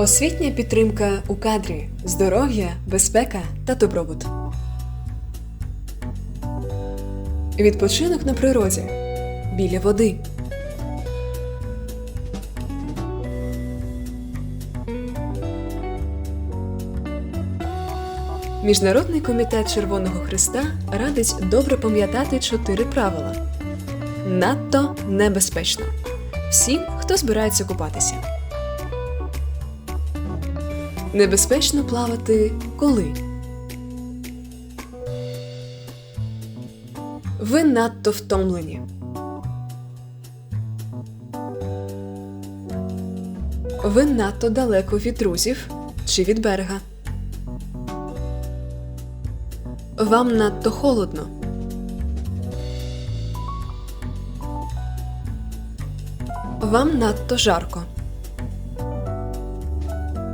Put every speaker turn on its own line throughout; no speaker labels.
Освітня підтримка у кадрі, здоров'я, безпека та добробут. Відпочинок на природі. Біля води. Міжнародний комітет Червоного Христа радить добре пам'ятати чотири правила. Надто небезпечно. Всім, хто збирається купатися. Небезпечно плавати коли? Ви надто втомлені. Ви надто далеко від друзів чи від берега. Вам надто холодно. Вам надто жарко.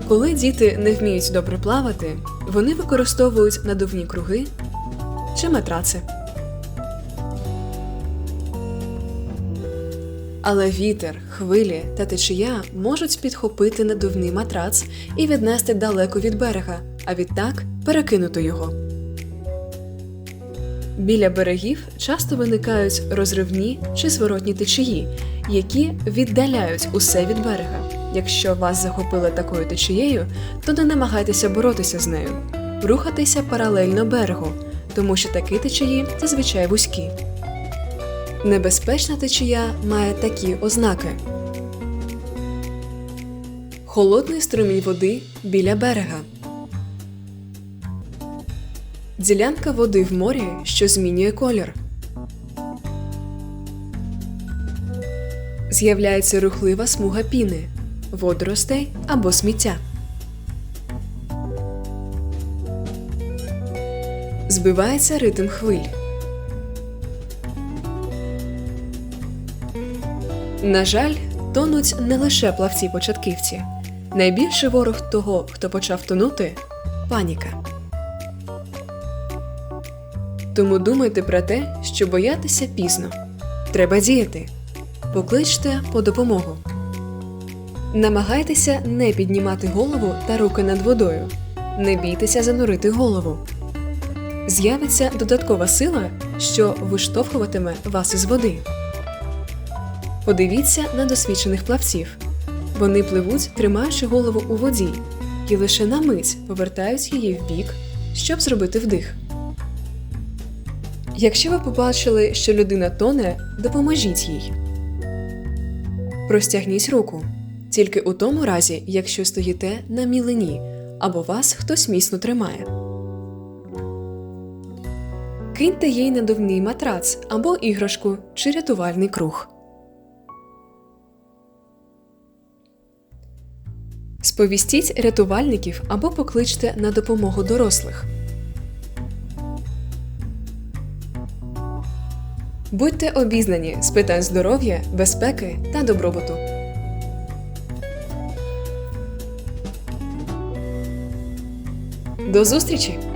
Коли діти не вміють добре плавати, вони використовують надувні круги чи матраци. Але вітер, хвилі та течія можуть підхопити надувний матрац і віднести далеко від берега, а відтак перекинути його. Біля берегів часто виникають розривні чи зворотні течії, які віддаляють усе від берега. Якщо вас захопили такою течією, то не намагайтеся боротися з нею, рухатися паралельно берегу, тому що такі течії зазвичай вузькі. Небезпечна течія має такі ознаки: холодний струмінь води біля берега. Ділянка води в морі, що змінює колір. З'являється рухлива смуга піни, водоростей або сміття. Збивається ритм хвиль. На жаль, тонуть не лише плавці-початківці. Найбільший ворог того, хто почав тонути паніка. Тому думайте про те, що боятися пізно. Треба діяти. Покличте по допомогу. Намагайтеся не піднімати голову та руки над водою. Не бійтеся занурити голову. З'явиться додаткова сила, що виштовхуватиме вас із води. Подивіться на досвідчених плавців. Вони пливуть, тримаючи голову у воді, і лише на мить повертають її вбік, щоб зробити вдих. Якщо ви побачили, що людина тоне, допоможіть їй. Простягніть руку тільки у тому разі, якщо стоїте на мілині або вас хтось міцно тримає. Киньте їй надувний матрац або іграшку чи рятувальний круг. Сповістіть рятувальників або покличте на допомогу дорослих. Будьте обізнані з питань здоров'я, безпеки та добробуту. До зустрічі!